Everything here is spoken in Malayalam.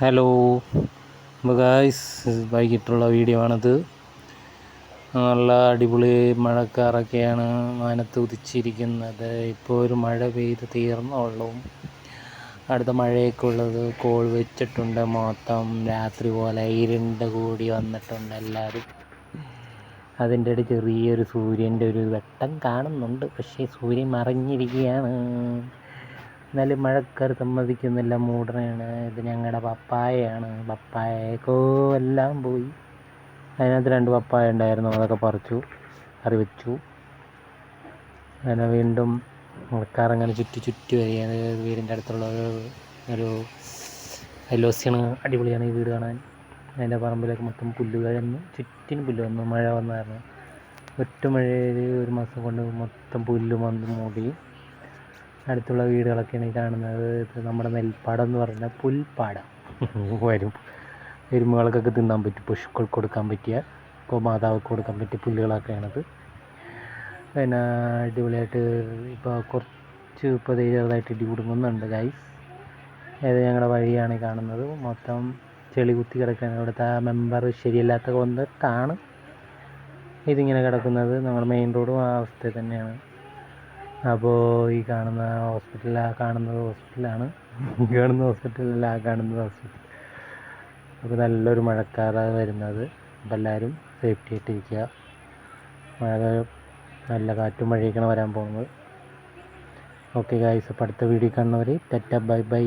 ഹലോ. ബഗായ്സ് ഗായ്സ് വൈകിട്ടുള്ള വീഡിയോ ആണിത്. നല്ല അടിപൊളി മഴക്കാറൊക്കെയാണ് മാനത്ത് ഉദിച്ചിരിക്കുന്നത്. ഇപ്പോൾ ഒരു മഴ പെയ്ത് തീർന്നുള്ളൂ അടുത്ത മഴയൊക്കെ ഉള്ളത് കോൾ വെച്ചിട്ടുണ്ട് മൊത്തം. രാത്രി പോലെ ഇരുണ്ട് കൂടി വന്നിട്ടുണ്ട് എല്ലാവരും. അതിന്റെ ഇടയിൽ ചെറിയൊരു സൂര്യന്റെ ഒരു വെട്ടം കാണുന്നുണ്ട്. പക്ഷേ സൂര്യൻ മറഞ്ഞിരിക്കുകയാണ്. എന്നാലും മഴക്കാർ സമ്മതിക്കുന്നില്ല. മൂടനാണ് ഇത് ഞങ്ങളുടെ പപ്പായയാണ്. പപ്പായക്കോ എല്ലാം പോയി. അതിനകത്ത് രണ്ട് പപ്പായ ഉണ്ടായിരുന്നു. അതൊക്കെ പറിച്ചു കറി വെച്ചു. അങ്ങനെ വീണ്ടും മഴക്കാർ അങ്ങനെ ചുറ്റി ചുറ്റി വരികയാണ്. വീടിന്റെ അടുത്തുള്ള ഒരു ഒരു അയൽവാസിയാണ്. അടിപൊളിയാണ് ഈ വീട് കാണാൻ. അതിന്റെ പറമ്പിലേക്ക് മൊത്തം പുല്ല് കഴിഞ്ഞു ചുറ്റിന് പുല്ല് വന്നു. മഴ വന്നായിരുന്നു. ഒറ്റ മഴയിൽ ഒരു മാസം കൊണ്ട് മൊത്തം പുല്ലും വന്ന് മൂടി. അടുത്തുള്ള വീടുകളൊക്കെയാണ് ഈ കാണുന്നത്. ഇത് നമ്മുടെ നെൽപ്പാടം എന്ന് പറഞ്ഞാൽ പുൽപ്പാടം. വരും. എരുമകൾക്കൊക്കെ തിന്നാൻ പറ്റും. പശുക്കൾക്ക് കൊടുക്കാൻ പറ്റിയ മാതാവ് കൊടുക്കാൻ പറ്റിയ പുല്ലുകളൊക്കെയാണത്. പിന്നെ അടിപൊളിയായിട്ട് ഇപ്പോൾ കുറച്ച് ഇപ്പോൾ ചെറുതായിട്ട് ഇടി കുടുങ്ങുന്നുണ്ട് ഗൈസ് ഏത് ഞങ്ങളുടെ വഴിയാണ് കാണുന്നത്. മൊത്തം ചെളി കുത്തി കിടക്കുകയാണ്. ഇവിടുത്തെ മെമ്പർ ശരിയല്ലാത്ത കൊണ്ടിട്ടാണ് ഇതിങ്ങനെ കിടക്കുന്നത്. നമ്മുടെ മെയിൻ റോഡും ആ അവസ്ഥയിൽ തന്നെയാണ്. അപ്പോൾ ഈ കാണുന്ന ഹോസ്പിറ്റലിൽ ആ കാണുന്നത് ഹോസ്പിറ്റലാണ് ഈ കാണുന്ന ഹോസ്പിറ്റലല്ല ആ കാണുന്നത് ഹോസ്പിറ്റൽ അപ്പോൾ നല്ലൊരു മഴക്കാറാണ് വരുന്നത്. അപ്പോൾ എല്ലാവരും സേഫ്റ്റി ആയിട്ടിരിക്കുക മഴ നല്ല കാറ്റും മഴയൊക്കെയാണ് വരാൻ പോകുന്നത്. ഓക്കെ ഗായ്സ് അപ്പോൾ അടുത്ത വീഡിയോ കാണുന്നവർ തെറ്റ ബൈ ബൈ.